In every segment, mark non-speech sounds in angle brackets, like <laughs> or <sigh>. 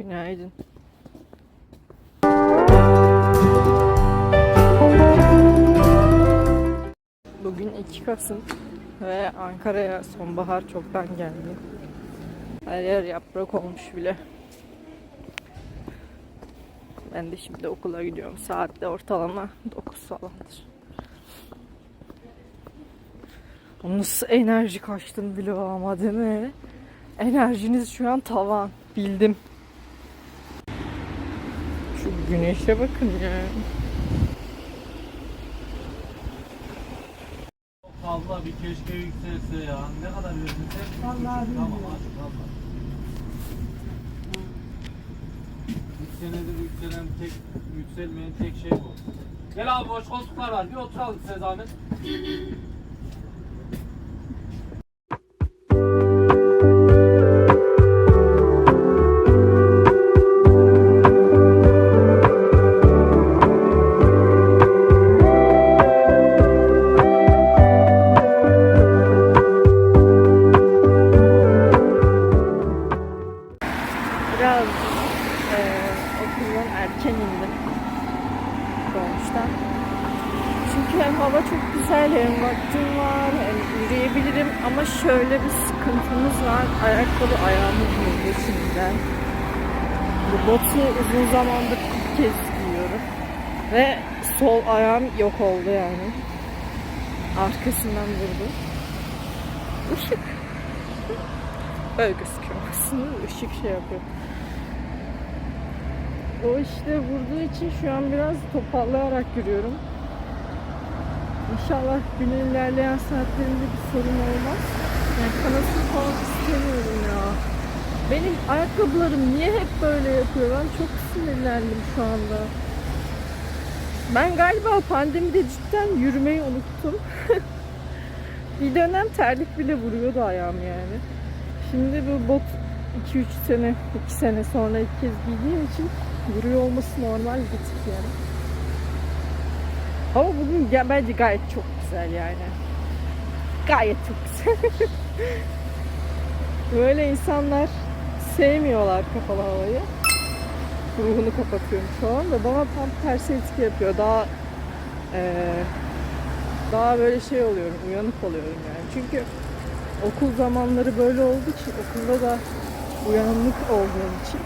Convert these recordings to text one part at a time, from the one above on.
Günaydın. Bugün 2 Kasım ve Ankara'ya sonbahar çoktan geldi. Her yer yaprak olmuş bile. Ben de şimdi okula gidiyorum. Saatte ortalama 9 falandır. Nasıl enerji kaçtım bile ama değil mi? Enerjiniz şu an tavan. Bildim. Güneşe bakın ya. Fazla bir keşke yükselse ya. Ne kadar yükselse? Vallahi Tamam aç valla. Bir senedir yükselen tek, yükselmeyen tek şey bu. Gel abi boş koltuklar var. Bir oturalım size zahmet. Ve sol ayağım yok oldu yani. Arkasından vurdu. Işık. Böyle gözüküyor aslında. Işık şey yapıyor. O işte vurduğu için şu an biraz toparlayarak yürüyorum. İnşallah günün ilerleyen saatlerinde bir sorun olmaz. Yani kanasını falan istemiyorum ya. Benim ayakkabılarım niye hep böyle yapıyor? Ben çok sinirlendim şu anda. Ben galiba pandemide cidden yürümeyi unuttum. <laughs> bir dönem terlik bile vuruyordu ayağım yani. Şimdi bu bot 2-3 sene, 2 sene sonra ilk kez giydiğim için vuruyor olması normal bir tık yani. Ama bugün bence gayet çok güzel yani. Gayet çok güzel. <laughs> Böyle insanlar sevmiyorlar kapalı havayı. Ruhunu kapatıyorum şu an ve bana tam tersi etki yapıyor. Daha eee, daha böyle şey oluyorum, uyanık oluyorum yani. Çünkü okul zamanları böyle olduğu için okulda da uyanık olduğum için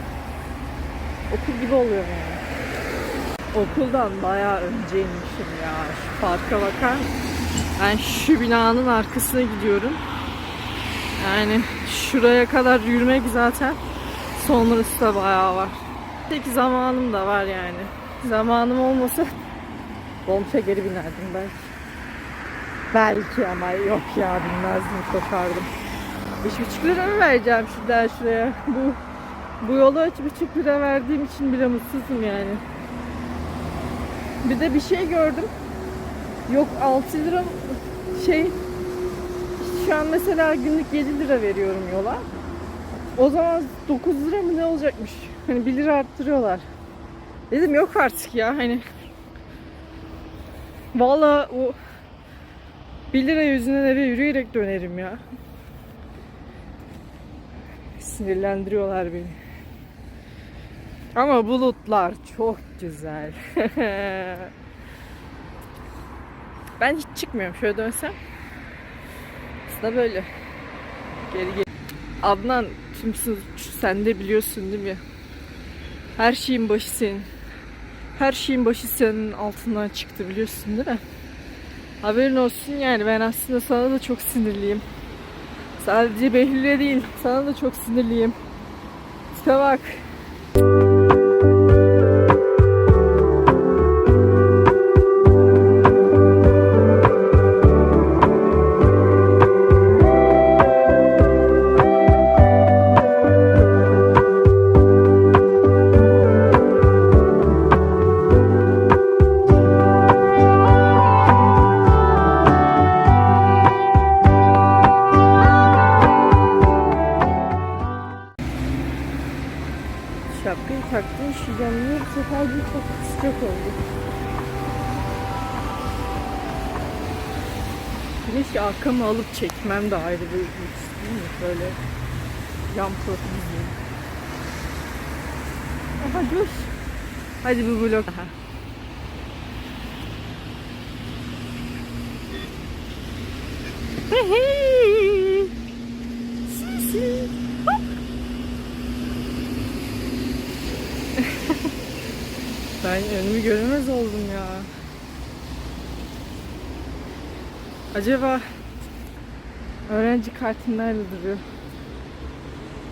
okul gibi oluyor yani. Okuldan bayağı önceymişim ya. Şu farka bakar. Ben şu binanın arkasına gidiyorum. Yani şuraya kadar yürümek zaten sonrası da bayağı var. Peki zamanım da var yani. Zamanım olmasa <laughs> dolmuşa geri binerdim belki. Belki ama yok ya binmezdim koşardım. Beş buçuk lira mı vereceğim şuradan şuraya? Bu bu yola üç buçuk lira verdiğim için bile mutsuzum yani. Bir de bir şey gördüm. Yok 6 lira şey şu an mesela günlük 7 lira veriyorum yola. O zaman 9 lira mı ne olacakmış? Hani 1 lira arttırıyorlar. Dedim yok artık ya hani. Vallahi o 1 lira yüzünden eve yürüyerek dönerim ya. Sinirlendiriyorlar beni. Ama bulutlar çok güzel. <laughs> ben hiç çıkmıyorum. Şöyle dönsem. Aslında böyle. Geri geri. Adnan tüm sen de biliyorsun değil mi? Her şeyin başı senin. Her şeyin başı senin altından çıktı biliyorsun değil mi? Haberin olsun yani ben aslında sana da çok sinirliyim. Sadece Behlül'e değil sana da çok sinirliyim. Tipe bak. Alıp çekmem de ayrı bir lüks değil mi? Böyle yan profil izleyeyim. Aha dur. Hadi bir vlog daha. Hey. Sisi. Hop. <laughs> ben önümü göremez oldum ya. Acaba öğrenci kartım nerede duruyor?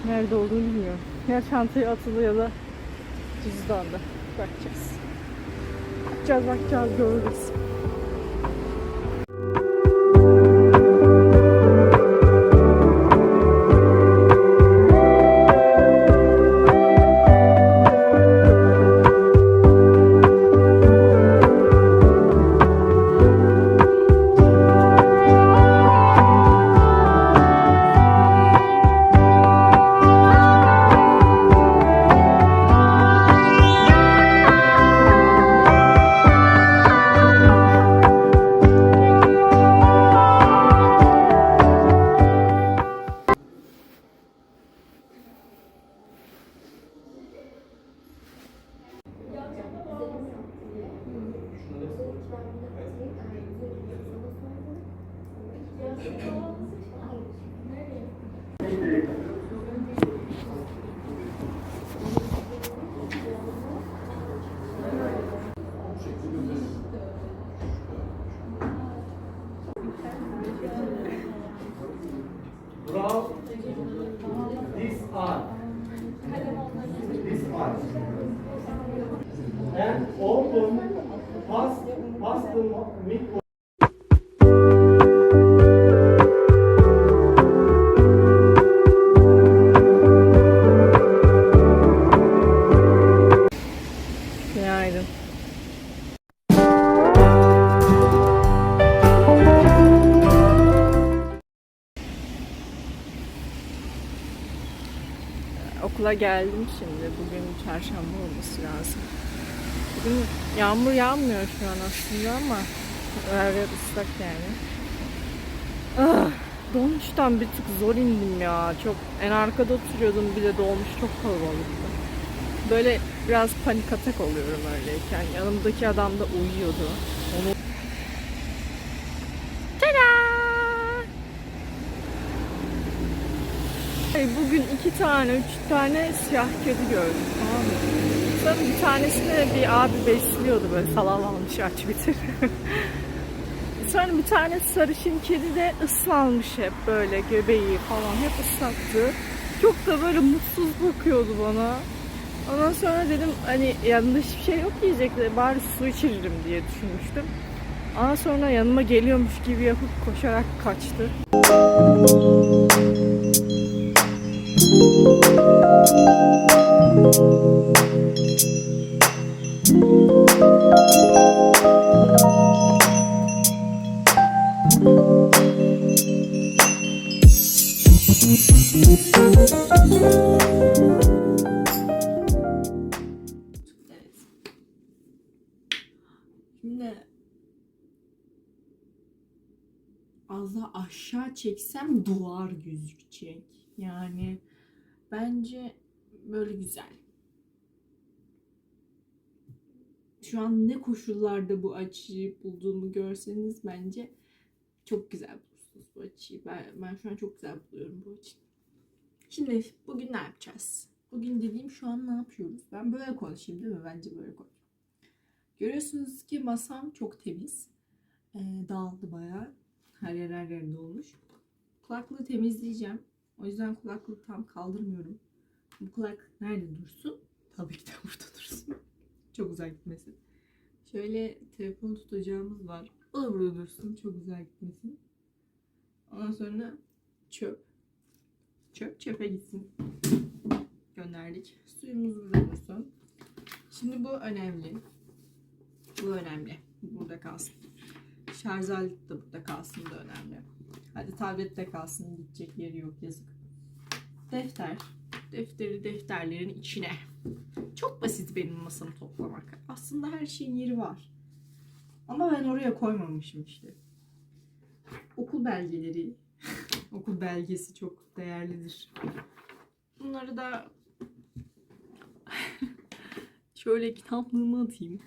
Nerede olduğunu bilmiyorum. Ya çantaya atılı ya da cüzdanda. Bakacağız. Bakacağız bakacağız görürüz. Okula geldim şimdi. Bugün çarşamba olması lazım. Bugün yağmur yağmıyor şu an aslında ama her yer ıslak yani. Ah, dolmuştan bir tık zor indim ya. Çok en arkada oturuyordum bir de dolmuş çok kalabalıktı. Böyle biraz panik atak oluyorum öyleyken. Yanımdaki adam da uyuyordu. Onu Ay, Bugün iki tane, üç tane siyah kedi gördüm. Tamam mı? Sonra bir tanesini bir abi besliyordu böyle salalanmış aç bitir. <laughs> Sonra bir tane sarışın kedi de ıslanmış hep böyle göbeği falan hep ıslaktı. Çok da böyle mutsuz bakıyordu bana. Ondan sonra dedim hani yanında hiçbir şey yok yiyecekler bari su içiririm diye düşünmüştüm. Ondan sonra yanıma geliyormuş gibi yapıp koşarak kaçtı. Şimdi az aşağı çeksem duvar gözükecek. Yani bence böyle güzel. Şu an ne koşullarda bu açıyı bulduğumu görseniz bence çok güzel bulursunuz bu açıyı. Ben, ben şu an çok güzel buluyorum bu açıyı. Şimdi bugün ne yapacağız? Bugün dediğim şu an ne yapıyoruz? Ben böyle konuşayım değil mi? Bence böyle konuşayım. Görüyorsunuz ki masam çok temiz. Ee, dağıldı bayağı. Her yer her yerde olmuş. Kulaklığı temizleyeceğim. O yüzden kulaklığı tam kaldırmıyorum. Bu kulak nerede dursun? Tabii ki de burada dursun. <laughs> çok uzak gitmesin. Şöyle telefon tutacağımız var. O da burada dursun. Çok uzak gitmesin. Ondan sonra çöp. Çöp çöpe gitsin. Gönderdik. Suyumuz burada dursun. Şimdi bu önemli. Bu önemli. Burada kalsın. Şarj aleti de burada kalsın da önemli. Hadi tablette kalsın. Gidecek yeri yok yazık. Defter. Defteri defterlerin içine. Çok basit benim masamı toplamak. Aslında her şeyin yeri var. Ama ben oraya koymamışım işte. Okul belgeleri. <laughs> Okul belgesi çok değerlidir. Bunları da <laughs> Şöyle kitaplığımı atayım.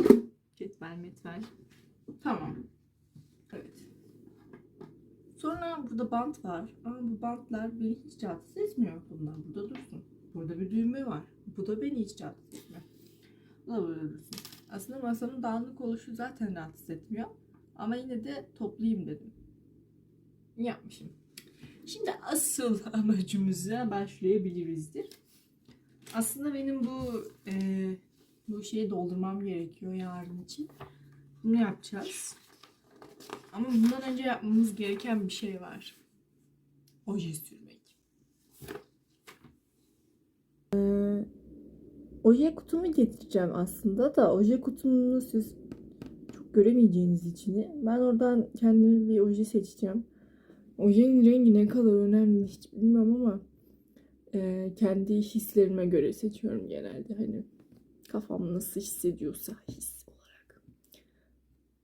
Cetvel metvel. Tamam. Evet. Sonra burada bant var. Ama bu bantlar beni hiç rahatsız etmiyor. Bunlar burada dursun. Burada bir düğme var. Bu da beni hiç rahatsız etmiyor. Bu da burada dursun. Aslında masamın dağınık oluşu zaten rahatsız etmiyor. Ama yine de toplayayım dedim. Yapmışım. Şimdi asıl <laughs> amacımıza başlayabilirizdir. Aslında benim bu e, bu şeyi doldurmam gerekiyor yarın için. Bunu yapacağız. Ama bundan önce yapmamız gereken bir şey var. Oje sürmek. Oje kutumu getireceğim aslında da oje kutumunu siz çok göremeyeceğiniz içini. Ben oradan kendime bir oje seçeceğim. Ojenin rengi ne kadar önemli hiç bilmiyorum ama e, kendi hislerime göre seçiyorum genelde. Hani kafam nasıl hissediyorsa his.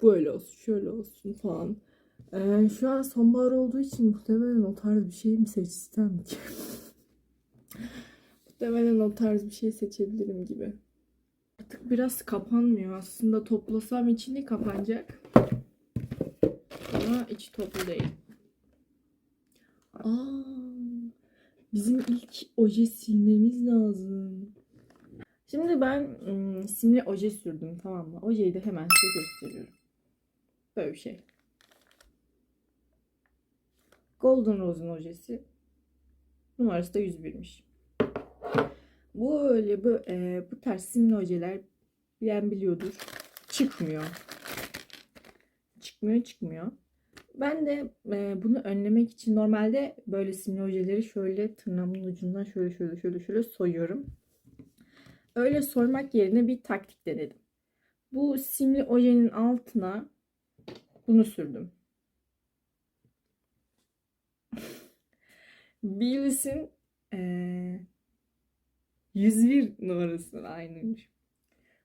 Böyle olsun, şöyle olsun falan. E, şu an sonbahar olduğu için muhtemelen o tarz bir şey mi seçsem ki? <laughs> Muhtemelen o tarz bir şey seçebilirim gibi. Artık biraz kapanmıyor. Aslında toplasam içini kapanacak. Ama içi toplu değil. Aa, bizim ilk oje silmemiz lazım. Şimdi ben ım, simli oje sürdüm tamam mı? Ojeyi de hemen size gösteriyorum. Böyle bir şey. Golden Rose'un ojesi. Numarası da 101'miş. Bu öyle bu, e, bu tarz simli ojeler bilen biliyordur. Çıkmıyor. Çıkmıyor çıkmıyor. Ben de e, bunu önlemek için normalde böyle simli ojeleri şöyle tırnağımın ucundan şöyle şöyle şöyle şöyle soyuyorum. Öyle soymak yerine bir taktik denedim. Bu simli ojenin altına bunu sürdüm. <laughs> Bills'in eee 101 numarası aynıymış.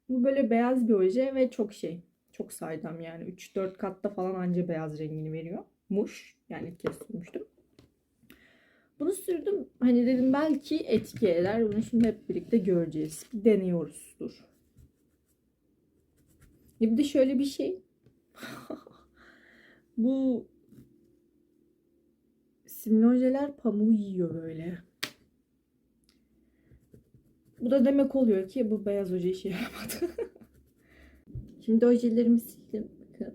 Bu böyle beyaz bir oje ve çok şey. Çok saydam yani. 3-4 katta falan anca beyaz rengini veriyor. Muş. Yani ilk kez sürmüştüm. Bunu sürdüm. Hani dedim belki etki eder. Bunu şimdi hep birlikte göreceğiz. Bir deniyoruz. Dur. Ya bir de şöyle bir şey. <laughs> Bu simli ojeler pamuğu yiyor böyle. Bu da demek oluyor ki bu beyaz oje işe yaramadı. <laughs> Şimdi ojelerimi sildim. Bakın.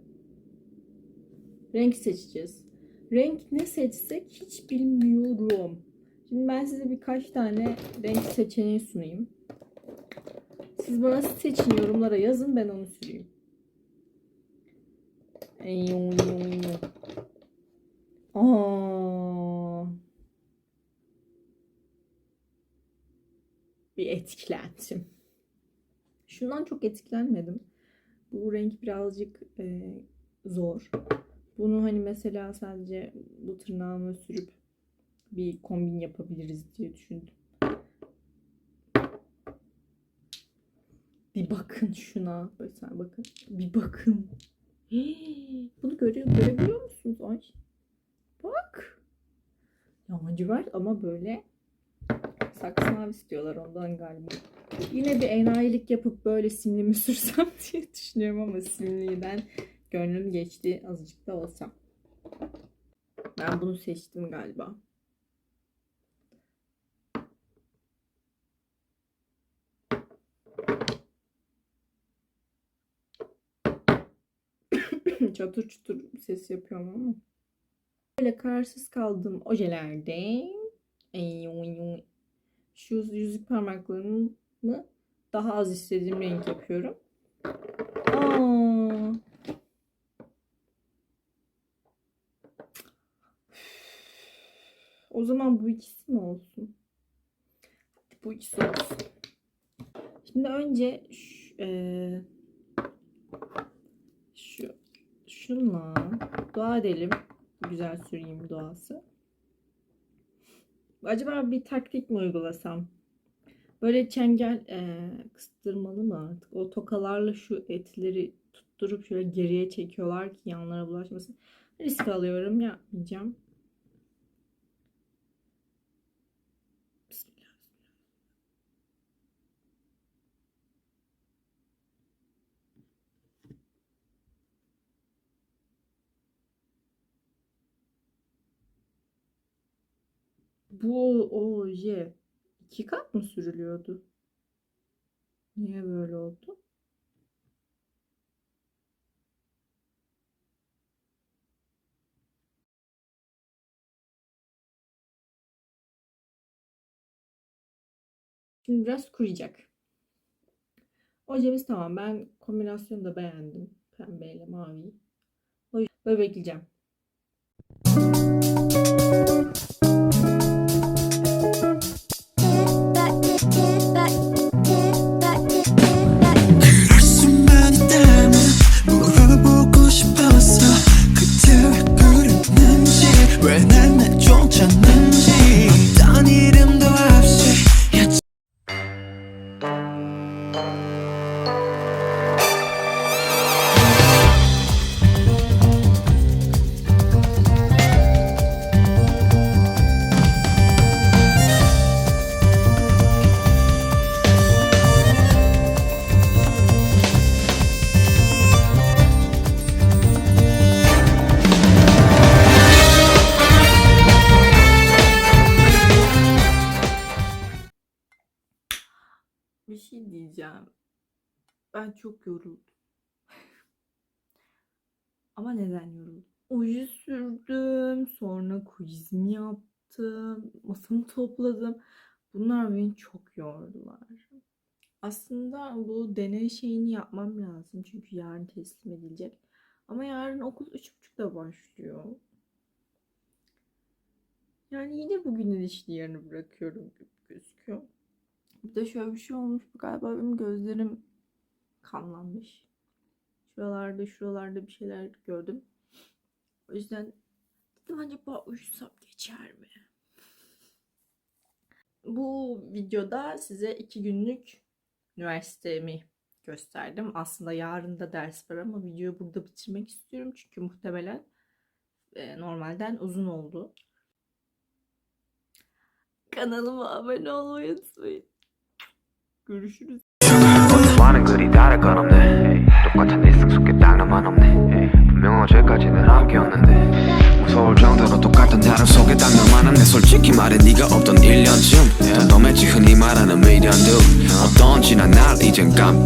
Renk seçeceğiz. Renk ne seçsek hiç bilmiyorum. Şimdi ben size birkaç tane renk seçeneği sunayım. Siz bana seçin yorumlara yazın ben onu süreyim. Aa. bir etkilendim. Şundan çok etkilenmedim. Bu renk birazcık e, zor. Bunu hani mesela sadece bu tırnağıma sürüp bir kombin yapabiliriz diye düşündüm. Bir bakın şuna. Bakın. Bir bakın. Bunu görüyor, görebiliyor musunuz? Ay. Bak. Lacivert ama böyle saksı mavi istiyorlar ondan galiba. Yine bir enayilik yapıp böyle simlimi <laughs> sürsem diye düşünüyorum ama simliden gönlüm geçti azıcık da olsa. Ben bunu seçtim galiba. Çatır çutur ses yapıyorum ama. Böyle kararsız kaldım ojelerde. Şu yüzük parmaklarımı daha az istediğim renk yapıyorum. Aa. O zaman bu ikisi mi olsun? Bu ikisi olsun. Şimdi önce şu, eee, şu şunla dua edelim. Güzel süreyim duası. Acaba bir taktik mi uygulasam? Böyle çengel e, kıstırmalı mı artık? O tokalarla şu etleri tutturup şöyle geriye çekiyorlar ki yanlara bulaşmasın. Risk alıyorum yapmayacağım. Bu oje iki kat mı sürülüyordu? Niye böyle oldu? Şimdi biraz kuruyacak. Ojemiz tamam. Ben kombinasyonu da beğendim. Pembeyle mavi. Böyle bekleyeceğim. Ben çok yoruldum. <laughs> Ama neden yoruldum? Oje sürdüm, sonra quizimi yaptım, masamı topladım. Bunlar beni çok yordular. Aslında bu deney şeyini yapmam lazım çünkü yarın teslim edilecek. Ama yarın okul 3.30'da başlıyor. Yani yine bugünün işini yarını bırakıyorum gibi gözüküyor. Bir de şöyle bir şey olmuş. Galiba benim gözlerim kanlanmış. Şuralarda şuralarda bir şeyler gördüm. O yüzden dedim acaba uyusam geçer mi? Bu videoda size iki günlük üniversitemi gösterdim. Aslında yarın da ders var ama videoyu burada bitirmek istiyorum. Çünkü muhtemelen e, normalden uzun oldu. Kanalıma abone olmayı unutmayın. Görüşürüz. 글이 다를 건 없네. 똑같은 일상 속에 딱 나만 없네. 분명 어제까지는 함께였는데. 무서울 정도로 똑같은 하루 속에 딱 너만 없네. 솔직히 말해 네가 없던 1년쯤. 덤덤했지 흔히 말하는 미련도. 어떤지 난날 이젠 깜빡